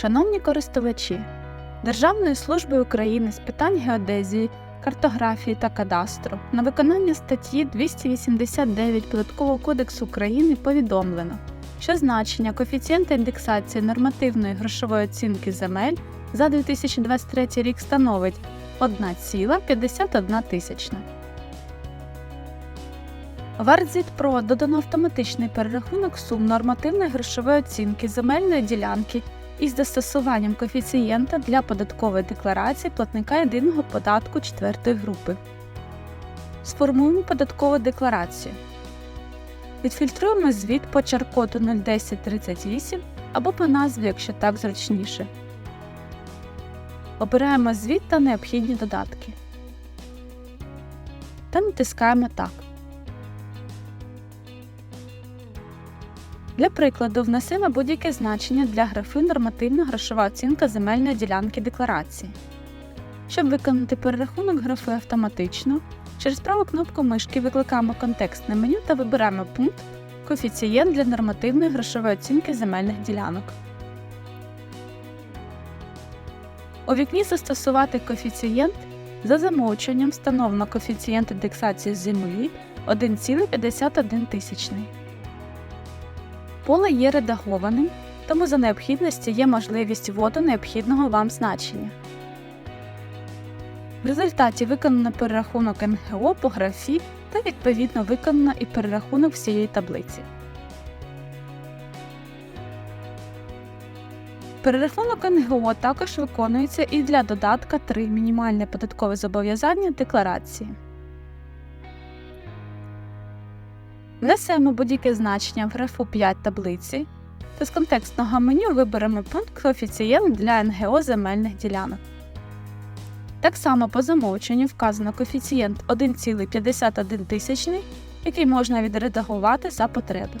Шановні користувачі, Державною службою України з питань геодезії, картографії та кадастру на виконання статті 289 Податкового кодексу України повідомлено, що значення коефіцієнта індексації нормативної грошової оцінки земель за 2023 рік становить 1,51 тисячна. В АРЗІТ-ПРО додано автоматичний перерахунок сум нормативної грошової оцінки земельної ділянки із застосуванням коефіцієнта для податкової декларації платника єдиного податку 4 групи. Сформуємо податкову декларацію. Відфільтруємо звіт по чаркоду 01038 або по назві, якщо так зручніше. Обираємо звіт та необхідні додатки. Та натискаємо Так. Для прикладу, внесемо будь-яке значення для графи нормативна грошова оцінка земельної ділянки декларації. Щоб виконати перерахунок графи автоматично, через праву кнопку мишки викликаємо контекстне меню та вибираємо пункт Коефіцієнт для нормативної грошової оцінки земельних ділянок. У вікні Застосувати коефіцієнт за замовчуванням встановлено коефіцієнт індексації землі 1,51 тисячний. Поле є редагованим, тому за необхідності є можливість вводу необхідного вам значення. В результаті виконано перерахунок НГО по графі та відповідно виконано і перерахунок всієї таблиці. Перерахунок НГО також виконується і для додатка 3 мінімальне податкове зобов'язання декларації. Внесемо будь-яке значення в графу 5 таблиці та з контекстного меню виберемо пункт коефіцієнт для НГО земельних ділянок. Так само по замовченню вказано коефіцієнт 1,51 який можна відредагувати за потреби.